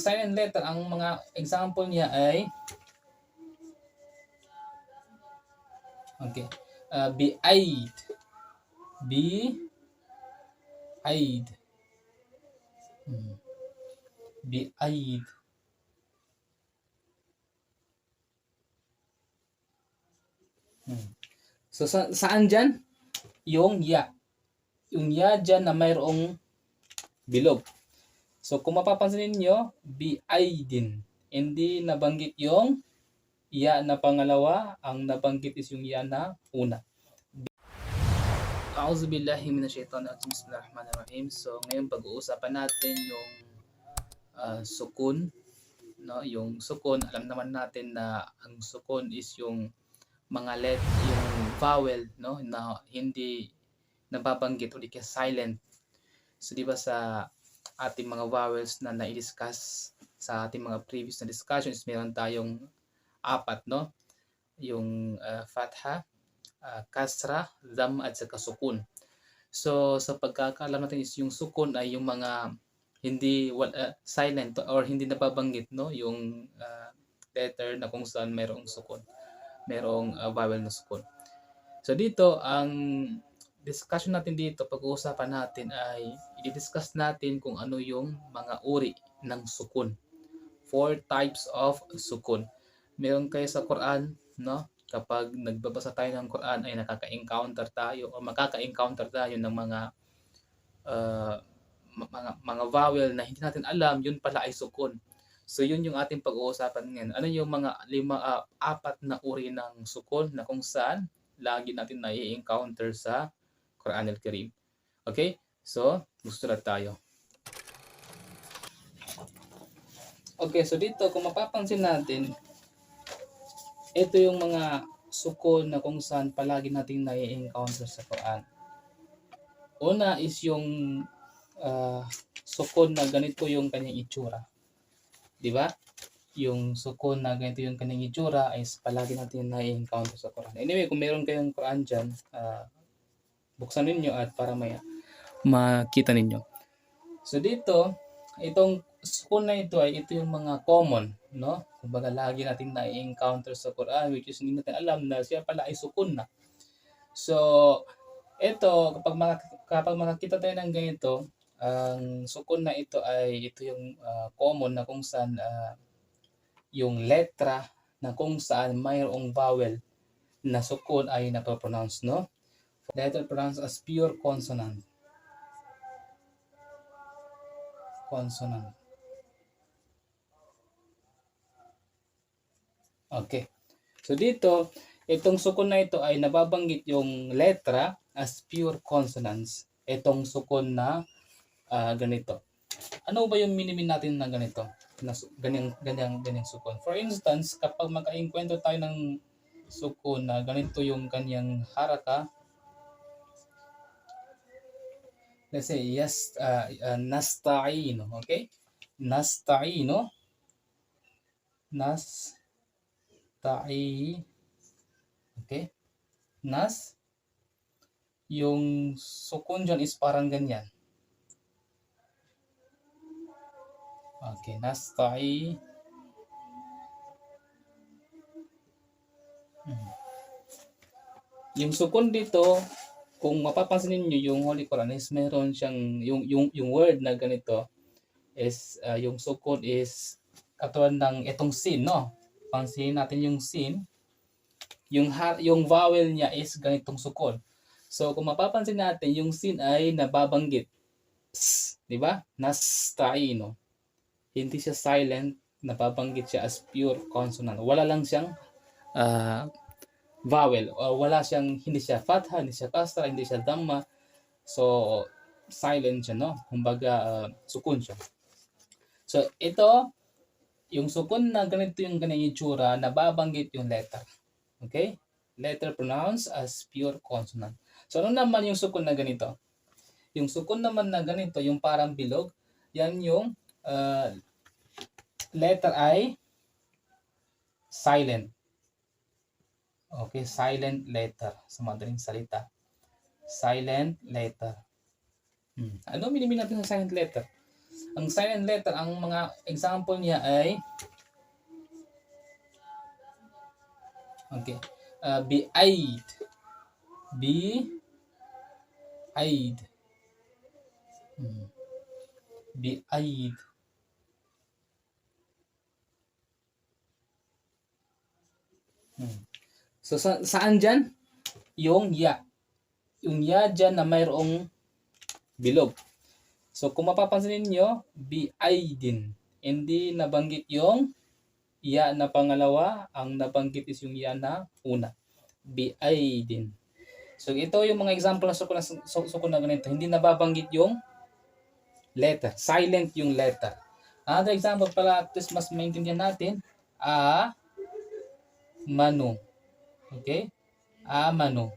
silent letter, ang mga example niya ay Okay. Uh, be aid. Be aid. Hmm. Be aid. Hmm. So sa, saan dyan? Yung ya. Yung ya dyan na mayroong bilog. So kung mapapansin ninyo, BI din. Hindi nabanggit yung ya na pangalawa, ang nabanggit is yung ya na una. A'udzu billahi minasyaitonir rajim. Bismillahirrahmanirrahim. So ngayon pag-uusapan natin yung ah, sukun, no? Yung sukun, alam naman natin na ang sukun is yung mga let yung vowel, no, na hindi nababanggit o di kaya silent. So di ba sa ating mga vowels na na-discuss sa ating mga previous na discussions, meron tayong apat, no? Yung ah, fatha, ah, kasra, dam at saka sukun. So sa pagkakaalam natin is yung sukun ay yung mga hindi wala, silent or hindi nababanggit, no? Yung ah, letter na kung saan mayroong sukun, mayroong ah, vowel na sukun. So dito ang discussion natin dito, pag-uusapan natin ay i-discuss natin kung ano yung mga uri ng sukun. Four types of sukun. Meron kayo sa Quran, no? Kapag nagbabasa tayo ng Quran ay nakaka-encounter tayo o makaka-encounter tayo ng mga uh, mga mga vowel na hindi natin alam, yun pala ay sukun. So yun yung ating pag-uusapan ngayon. Ano yung mga lima ah, apat na uri ng sukun na kung saan lagi natin na-encounter sa Quran al-Karim. Okay? So, na tayo. Okay, so dito kung mapapansin natin, ito yung mga sukon na kung saan palagi nating nai-encounter sa Quran. Una is yung uh, sukon na ganito yung kanyang itsura. Di ba? Yung sukon na ganito yung kanyang itsura ay palagi natin nai-encounter sa Quran. Anyway, kung meron kayong Quran dyan, uh, buksan ninyo at para may makita ninyo. So dito, itong sukun na ito ay ito yung mga common, no? Kumbaga lagi natin na-encounter sa Quran which is hindi natin alam na siya pala ay sukun na. So, ito kapag mak- kapag makakita tayo ng ganito, ang sukun na ito ay ito yung ah, common na kung saan ah, yung letra na kung saan mayroong vowel na sukun ay napopronounce, no? Letter pronounced as pure consonant. Consonant. Okay. So dito, itong sukun na ito ay nababanggit yung letra as pure consonants. Itong sukun na ah, ganito. Ano ba yung minimin natin na ganito? Na ganyang, ganyang, ganyang sukun. For instance, kapag magka-enkwentro tayo ng sukun na ganito yung kanyang haraka, let's say yes uh, uh, nasta'ino okay? Nasta'ino nasta'i okay? Nas yung sukun dyan is parang ganyan. Okay nasta'i Hmm. yung sukun dito kung mapapansin niyo yung Holy Quran is meron siyang yung yung yung word na ganito is uh, yung sukun is katulad ng itong sin no? Pansinin natin yung sin. Yung ha, yung vowel niya is ganitong sukun so kung mapapansin natin yung sin ay nababanggit di ba? Nastaino hindi siya silent nababanggit siya as pure consonant. Wala lang siyang uh, vowel o wala siyang hindi siya fatha, hindi siya kasra, hindi siya dhamma. So silent siya no. Kumbaga uh, sukun siya. So ito yung sukun na ganito yung kanyang itsura, nababanggit yung letter. Okay? Letter pronounced as pure consonant. So ano naman yung sukun na ganito? Yung sukun naman na ganito, yung parang bilog, yan yung uh, letter I silent. Okay, silent letter sa madaling salita. Silent letter. Hmm. Ano minimin natin sa silent letter? Ang silent letter, ang mga example niya ay Okay. Uh, be aid. Be aid. Hmm. Be aid. Hmm. So sa, saan dyan? Yung ya. Yung ya dyan na mayroong bilog. So kung mapapansin niyo, BI din. Hindi nabanggit yung ya na pangalawa, ang nabanggit is yung ya na una. BI din. So ito yung mga example na sukun na, su- sukun na ganito. Hindi nababanggit yung letter. Silent yung letter. Another example pala, at least mas maintindihan natin, a, mano. Okay? A, mano.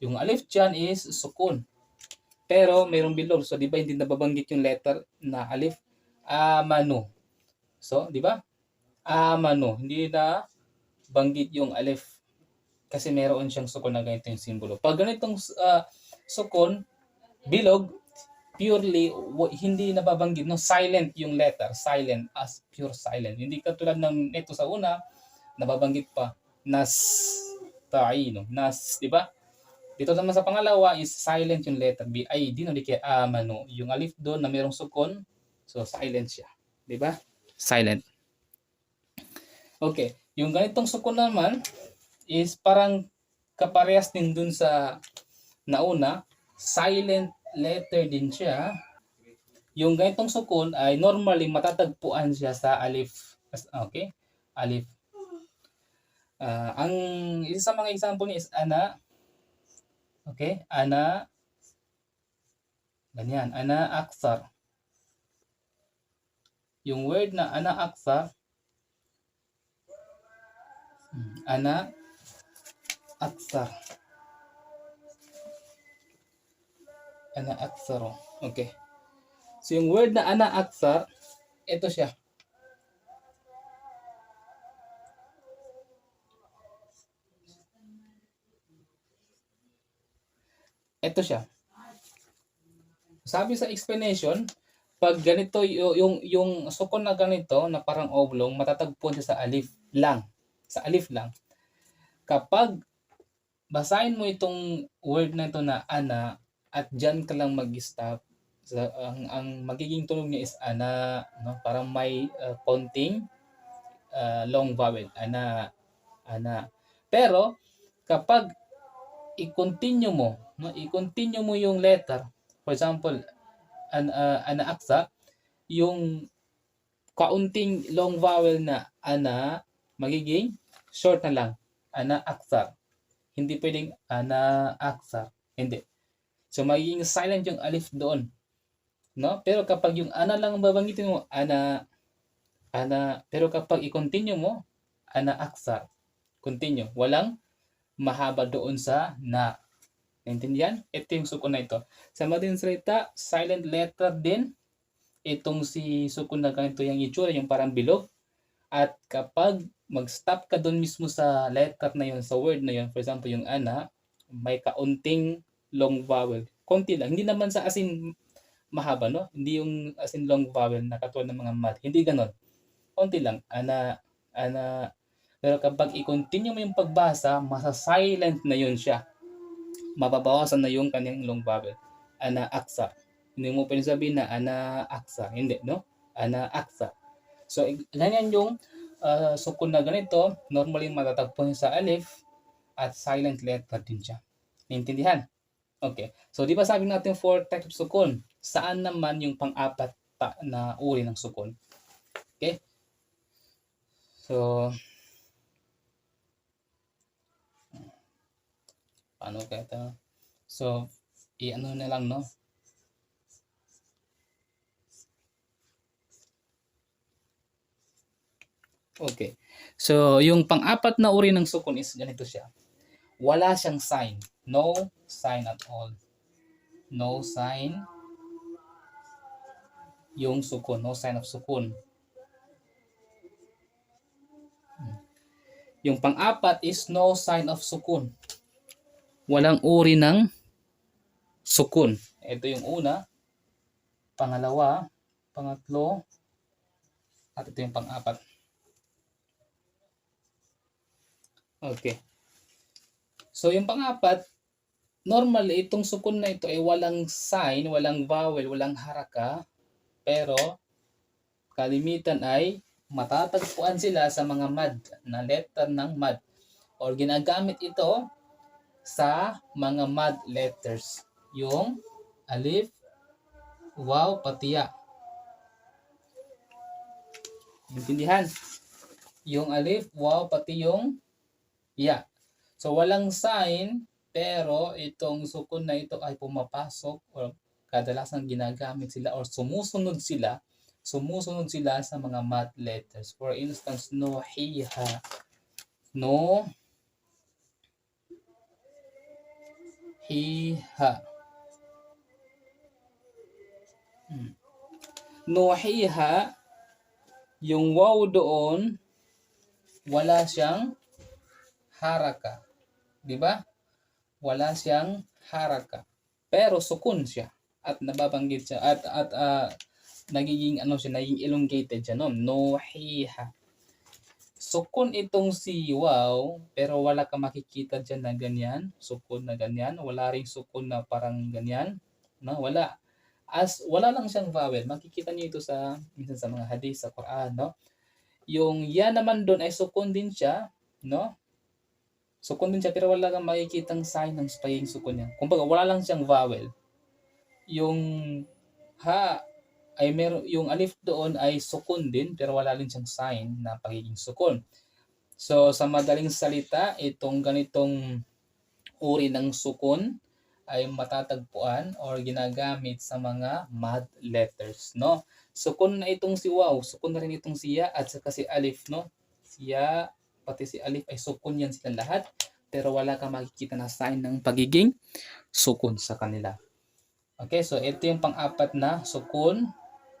Yung alif dyan is sukun. Pero mayroong bilog. So, di ba hindi nababanggit yung letter na alif? Amano. So, di ba? Amano. Hindi na banggit yung alif. Kasi meron siyang sukon na ganito yung simbolo. Pag ganitong uh, sukon, bilog, purely, hindi nababanggit. No? Silent yung letter. Silent as pure silent. Hindi katulad ng ito sa una, nababanggit pa. Nas, ta'i, no? Nas, di ba? Dito naman sa pangalawa is silent yung letter B. Ay, di no, di kaya amano. Yung alif doon na merong sukon, so silent siya. Di ba? Silent. Okay. Yung ganitong sukon naman is parang kaparehas din dun sa nauna. Silent letter din siya. Yung ganitong sukon ay normally matatagpuan siya sa alif. Okay? Alif. Ah, ang isa sa mga example niya is ana, Okay? Ana ganyan, ana aksar. Yung word na ana aksar hmm, ana aksar. Ana aksaro. Okay. So yung word na ana aksar, ito siya. Ito siya. Sabi sa explanation, pag ganito yung yung sukon na ganito na parang oblong, matatagpuan siya sa alif lang. Sa alif lang. Kapag basahin mo itong word na ito na ana at diyan ka lang mag-stop, sa, ang, ang magiging tunog niya is ana, no? Parang may uh, konting uh, long vowel, ana, ana. Pero kapag i-continue mo, no? I-continue mo yung letter. For example, an uh, ana aksa, yung kaunting long vowel na ana magiging short na lang. Ana aksa. Hindi pwedeng ana aksa. Hindi. So magiging silent yung alif doon. No? Pero kapag yung ana lang ang babanggitin mo, ana ana, pero kapag i-continue mo, ana aksa. Continue. Walang mahaba doon sa na. Naintindihan? Ito yung sukun na ito. Sa madaling salita, silent letter din. Itong si sukun na ganito yung itsura, yung parang bilog. At kapag mag-stop ka doon mismo sa letter na yun, sa word na yun, for example, yung ana, may kaunting long vowel. Konti lang. Hindi naman sa asin mahaba, no? Hindi yung asin long vowel na katulad ng mga math. Hindi ganon. Konti lang. Ana, ana, pero kapag i-continue mo yung pagbasa, masa-silent na yun siya. Mababawasan na yung kanyang long vowel. Ana aksa. Hindi mo pwede sabihin na ana aksa. Hindi, no? Ana aksa. So, ganyan yung uh, sukun na ganito. Normally matatagpuan sa alif at silent letter din siya. Naintindihan? Okay. So, di ba sabi natin four types of sukun? Saan naman yung pang-apat pa na uri ng sukun? Okay? So, paano kaya ito? So, i-ano na lang, no? Okay. So, yung pang-apat na uri ng sukun is ganito siya. Wala siyang sign. No sign at all. No sign. Yung sukun. No sign of sukun. Yung pang-apat is no sign of sukun. Walang uri ng sukun. Ito yung una. Pangalawa, pangatlo, at ito yung pang-apat. Okay. So yung pang-apat, normally itong sukun na ito ay walang sign, walang vowel, walang haraka, pero kalimitan ay matatagpuan sila sa mga mad, na letter ng mad. Or ginagamit ito sa mga mad letters. Yung alif, waw, pati ya. Intindihan? Yung alif, waw, pati yung ya. So walang sign, pero itong sukun na ito ay pumapasok or kadalasan ginagamit sila or sumusunod sila sumusunod sila sa mga math letters. For instance, no, hiha, no, hiha. Hmm. No, hiha, yung wow doon, wala siyang haraka. Di ba? Wala siyang haraka. Pero sukun siya at nababanggit siya at at ah, nagiging ano siya, naging elongated siya, no? Nohiha. Sukun itong si wow, pero wala ka makikita dyan na ganyan, sukun na ganyan, wala ring sukun na parang ganyan, no? Wala. As wala lang siyang vowel. Makikita niyo ito sa minsan sa mga hadith sa Quran, no? Yung ya naman doon ay sukun din siya, no? Sukun din siya pero wala kang makikitang sign ng pagiging sukun niya. Kumbaga wala lang siyang vowel. Yung ha ay meron yung alif doon ay sukun din pero wala rin siyang sign na pagiging sukun. So sa madaling salita, itong ganitong uri ng sukun ay matatagpuan or ginagamit sa mga mad letters, no? Sukun na itong si waw, sukun na rin itong siya at saka si alif, no? Siya pati si alif ay sukun yan sila lahat pero wala ka makikita na sign ng pagiging sukun sa kanila. Okay, so ito yung pang-apat na sukun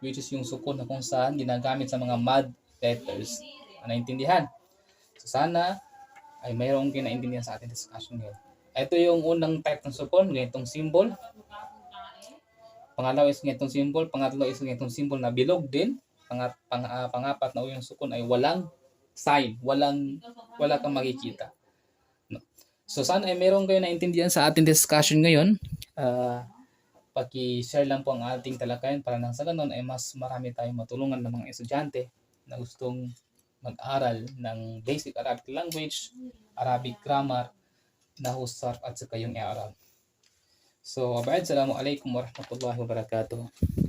which is yung sukun na kung saan ginagamit sa mga mad letters. Naintindihan? So sana ay mayroong kinaintindihan sa ating discussion ngayon. Ito yung unang type ng sukun, ganitong symbol. Pangalawa is ganitong symbol, pangatlo is ganitong symbol na bilog din. Pangat, pang, ah, pangapat na yung sukun ay walang sign, walang wala kang makikita. No. So sana ay meron kayo naintindihan sa ating discussion ngayon. Ah, paki-share lang po ang ating talakayan para nang sa ganun ay mas marami tayong matulungan ng mga estudyante na gustong mag-aral ng basic Arabic language, Arabic grammar, nahusarf at saka yung i-aral. So, abad, salamu alaikum warahmatullahi wabarakatuh.